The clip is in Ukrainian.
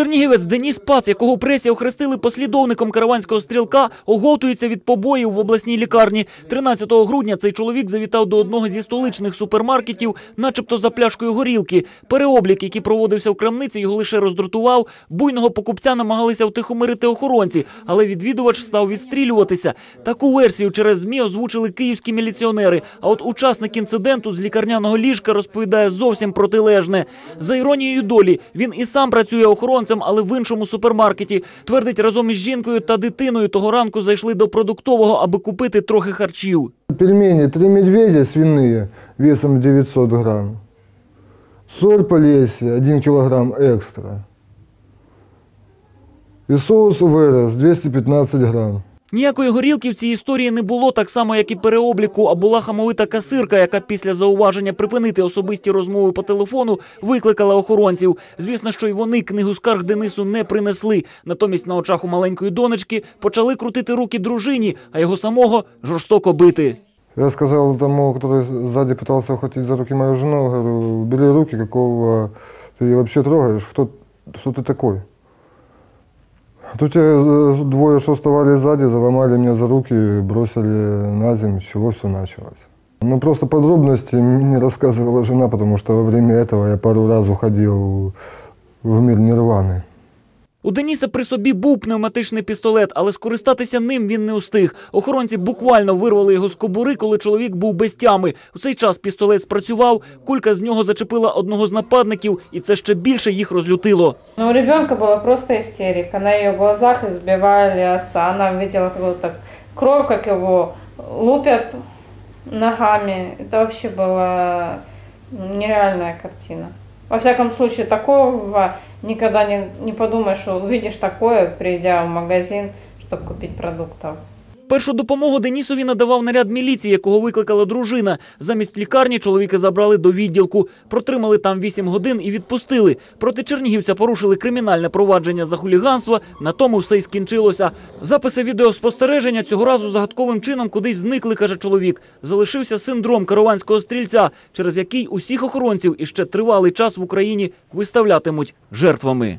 Чернігівець Деніс Пац, якого пресі охрестили послідовником караванського стрілка, оговтується від побоїв в обласній лікарні. 13 грудня цей чоловік завітав до одного зі столичних супермаркетів, начебто за пляшкою горілки. Переоблік, який проводився в крамниці, його лише роздратував. Буйного покупця намагалися втихомирити охоронці, але відвідувач став відстрілюватися. Таку версію через ЗМІ озвучили київські міліціонери. А от учасник інциденту з лікарняного ліжка розповідає зовсім протилежне. За іронією долі, він і сам працює охоронцем, але в іншому супермаркеті. Твердить, разом із жінкою та дитиною того ранку зайшли до продуктового, аби купити трохи харчів. Пельмени три медведя свиные весом 900 грамм. Соль Полесье 1 килограмм экстра. И соус вырос 215 грамм. Ніякої горілки в цій історії не було, так само як і переобліку. А була хамовита касирка, яка після зауваження припинити особисті розмови по телефону викликала охоронців. Звісно, що й вони книгу скарг Денису не принесли. Натомість на очах у маленької донечки почали крутити руки дружині, а його самого жорстоко бити. Я сказал тому, который сзади пытался ухватить за руки мою жену, говорю, убери руки, какого ты ее вообще трогаешь, кто, кто ты такой? Тут э, двое, что вставали сзади, заломали меня за руки, бросили на землю, с чего все началось. Ну, просто подробности не рассказывала жена, потому что во время этого я пару раз уходил в мир нирваны. У Деніса при собі був пневматичний пістолет, але скористатися ним він не устиг. Охоронці буквально вирвали його з кобури, коли чоловік був без тями. У цей час пістолет спрацював, кулька з нього зачепила одного з нападників, і це ще більше їх розлютило. Но у ребенка была просто истерика. На ее глазах избивали отца. Она видела какую-то кровь, как его лупят ногами. Это вообще была нереальная картина. Во всяком случае, такого никогда не, не подумаешь, увидишь такое, придя в магазин, чтобы купить продуктов. Першу допомогу Денісові надавав наряд міліції, якого викликала дружина. Замість лікарні чоловіка забрали до відділку. Протримали там 8 годин і відпустили. Проти чернігівця порушили кримінальне провадження за хуліганство. На тому все й скінчилося. Записи відеоспостереження цього разу загадковим чином кудись зникли, каже чоловік. Залишився синдром караванського стрільця, через який усіх охоронців іще тривалий час в Україні виставлятимуть жертвами.